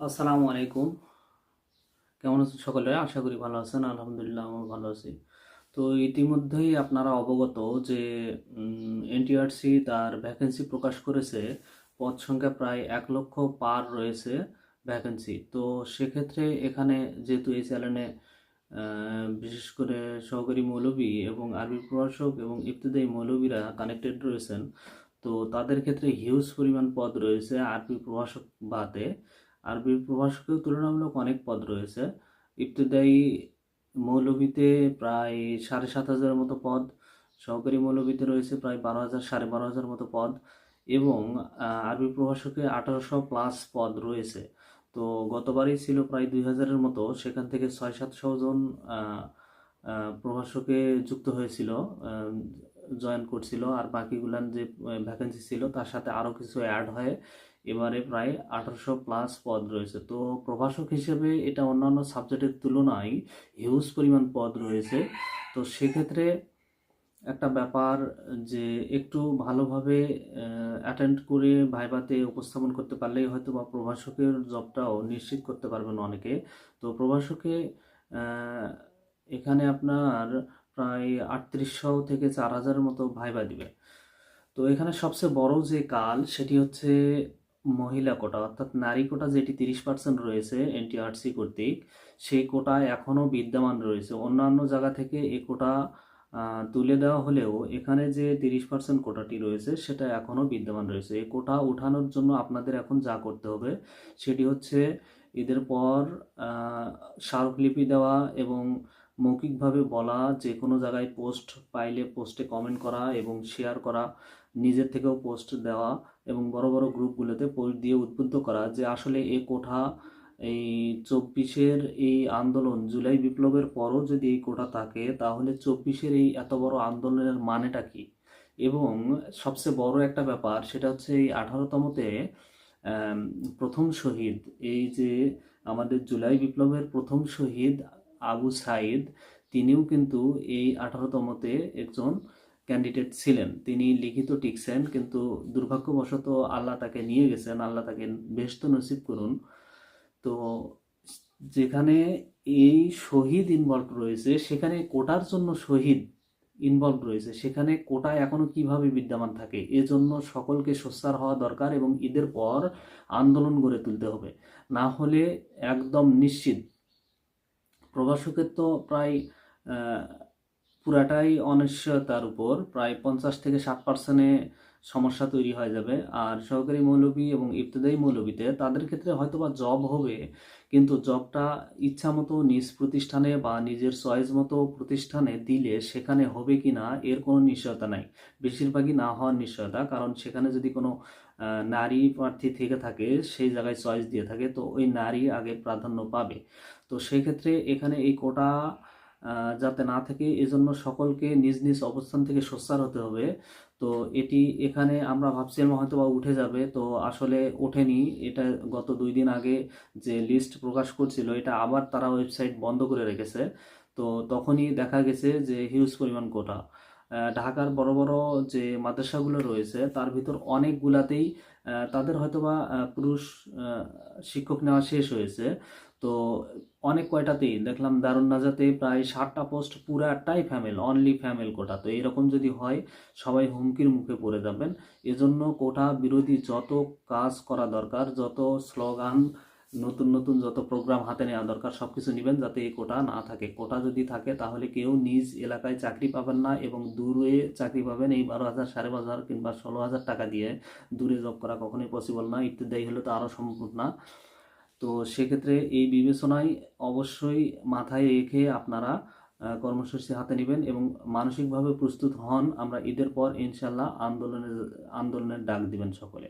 আসসালামু আলাইকুম। কেমন আছেন সকলে? আশা করি ভালো আছেন, আলহামদুলিল্লাহ আমি ভালো আছি। তো ইতিমধ্যেই আপনারা অবগত যে এনটিআরসি তার ভ্যাকেন্সি প্রকাশ করেছে। পদ সংখ্যা প্রায় এক লক্ষ পার রয়েছে ভ্যাকেন্সি তো সেক্ষেত্রে এখানে যেহেতু এই চ্যানেলে বিশেষ করে সহকারী মৌলবী এবং আরবি প্রভাষক এবং ইবতদায়ী মৌলবীরা কানেক্টেড রয়েছেন, তো তাদের ক্ষেত্রে হিউজ পরিমাণ পদ রয়েছে আরবি প্রভাষক বাদে। আরবি প্রভাষকের তুলনামূলক অনেক পদ রয়েছে। ইবতদায়ী মৌলবীতে প্রায় সাড়ে সাত হাজারের মতো পদ, সহকারী মৌলবীতে রয়েছে প্রায় বারো হাজার, সাড়ে বারো হাজার মতো পদ এবং আরবি প্রভাষকে আঠারোশো প্লাস পদ রয়েছে। তো গতবারই ছিল প্রায় দুই হাজারের মতো, সেখান থেকে ছয় সাতশো জন প্রভাষকে যুক্ত হয়েছিল জয়েন করছিল। আর বাকিগুলান যে ভ্যাকেন্সি ছিল, তার সাথে আরও কিছু অ্যাড হয়ে। এবারে প্রায় আঠারোশো প্লাস পদ রয়েছে। তো প্রভাষক হিসেবে এটা অন্যান্য সাবজেক্টের তুলনায় হিউজ পরিমাণ পদ রয়েছে। তো সেক্ষেত্রে একটা ব্যাপার যে একটু ভালোভাবে অ্যাটেন্ড করে ভাইভাতে উপস্থাপন করতে পারলেই হয়তো বা প্রভাষকের জবটাও নিশ্চিত করতে পারবেন অনেকে। তো প্রভাষকে এখানে আপনার প্রায় আটত্রিশশো থেকে চার হাজারের মতো ভাইবা দিবে। তো এখানে সবচেয়ে বড় যে কাল সেটি হচ্ছে মহিলা কোটা, অর্থাৎ নারী কোটা যেটি তিরিশ পার্সেন্ট রয়েছে এনটিআরসি কর্তৃক, সেই কোটা এখনও বিদ্যমান রয়েছে। অন্যান্য জায়গা থেকে এ কোটা তুলে দেওয়া হলেও এখানে যে তিরিশ পার্সেন্ট কোটাটি রয়েছে, সেটা এখনও বিদ্যমান রয়েছে। এই কোটা উঠানোর জন্য আপনাদের এখন যা করতে হবে, সেটি হচ্ছে ঈদের পর স্মারকলিপি দেওয়া এবং মৌখিকভাবে বলা যে কোনো জায়গায় পোস্ট পাইলে পোস্টে কমেন্ট করা এবং শেয়ার করা, নিজের থেকেও পোস্ট দেওয়া এবং বড় বড় গ্রুপগুলোতে পোস্ট দিয়ে উদ্বুদ্ধ করা যে আসলে এ কোঠা, এই চব্বিশের এই আন্দোলন জুলাই বিপ্লবের পরও যদি এই কোটা থাকে, তাহলে চব্বিশের এই এত বড় আন্দোলনের মানেটা কি? এবং সবচেয়ে বড় একটা ব্যাপার সেটা হচ্ছে এই আঠারোতমতে প্রথম শহীদ, এই যে আমাদের জুলাই বিপ্লবের প্রথম শহীদ আবু সাইদ তিনিও কিন্তু এই আঠারোতমতে একজন ক্যান্ডিডেট ছিলেন। তিনি লিখিত টিকছেন, কিন্তু দুর্ভাগ্যবশত আল্লাহ তাকে নিয়ে গেছেন, আল্লাহ তাকে বেস্ত নসিব করুন। তো যেখানে এই শহীদ ইনভলভ রয়েছে, সেখানে কোটার জন্য শহীদ ইনভলভ রয়েছে, সেখানে কোটা এখনও কীভাবে বিদ্যমান থাকে, এজন্য সকলকে সোচ্চার হওয়া দরকার এবং ঈদের পর আন্দোলন গড়ে তুলতে হবে। না হলে একদম নিশ্চিত প্রভাষকের তো প্রায় পুরাটাই অনিশ্চয়তার উপর। প্রায় পঞ্চাশ থেকে ষাট পার্সেন্টে সমস্যা তৈরি হয়ে যাবে। আর সহকারী মৌলবী এবং ইবতদায়ী মৌলবীতে তাদের ক্ষেত্রে হয়তোবা জব হবে, কিন্তু জবটা ইচ্ছা মতো নিজ প্রতিষ্ঠানে বা নিজের চয়েস মতো প্রতিষ্ঠানে দিলে সেখানে হবে কি না এর কোনো নিশ্চয়তা নাই। বেশিরভাগই না হওয়ার নিশ্চয়তা, কারণ সেখানে যদি কোনো নারী প্রার্থী থেকে থাকে, সেই জায়গায় চয়েস দিয়ে থাকে, তো ওই নারী আগে প্রাধান্য পাবে। তো সেক্ষেত্রে এখানে এই কোটা যাতে না থাকে, এজন্য সকলকে নিজ নিজ অবস্থান থেকে সোচ্চার হতে হবে। তো এটি এখানে আমরা ভাবছিলাম হয়তো বা উঠে যাবে, তো আসলে ওঠেনি। এটা গত দুই দিন আগে যে লিস্ট প্রকাশ করছিল, এটা আবার তারা ওয়েবসাইট বন্ধ করে রেখেছে। তো তখনই দেখা গেছে যে হিউজ পরিমাণ কোটা। ঢাকার বড় বড় যে মাদ্রাসাগুলো রয়েছে, তার ভিতর অনেকগুলাতেই তাদের হয়তোবা পুরুষ শিক্ষক নেওয়া শেষ হয়েছে। তো অনেক কয়টাতেই দেখলাম দারুণ নাজাতে প্রায় ষাটটা পোস্ট পুরাটাই ফ্যামেল অনলি ফ্যামেল কোটা তো এরকম যদি হয়, সবাই হুমকির মুখে পড়ে যাবেন। এজন্য কোটা বিরোধী যত কাজ করা দরকার, যত স্লোগান নতুন নতুন যত প্রোগ্রাম হাতে নেওয়া দরকার সব কিছু নেবেন যাতে এই কোটা না থাকে। কোটা যদি থাকে, তাহলে কেউ নিজ এলাকায় চাকরি পাবেন না এবং দূরে চাকরি পাবেন এই বারো হাজার, সাড়ে বারো হাজার কিংবা ষোলো হাজার টাকা দিয়ে দূরে জব করা কখনোই পসিবল না। ইত্যাদি হলে তো আরও সম্ভব না। তো সেক্ষেত্রে এই বিবেচনায় অবশ্যই মাথায় রেখে আপনারা কর্মসূচি হাতে নেবেন এবং মানসিকভাবে প্রস্তুত হন। আমরা ঈদের পর ইনশাল্লাহ আন্দোলনের আন্দোলনের ডাক দিবেন সকলে।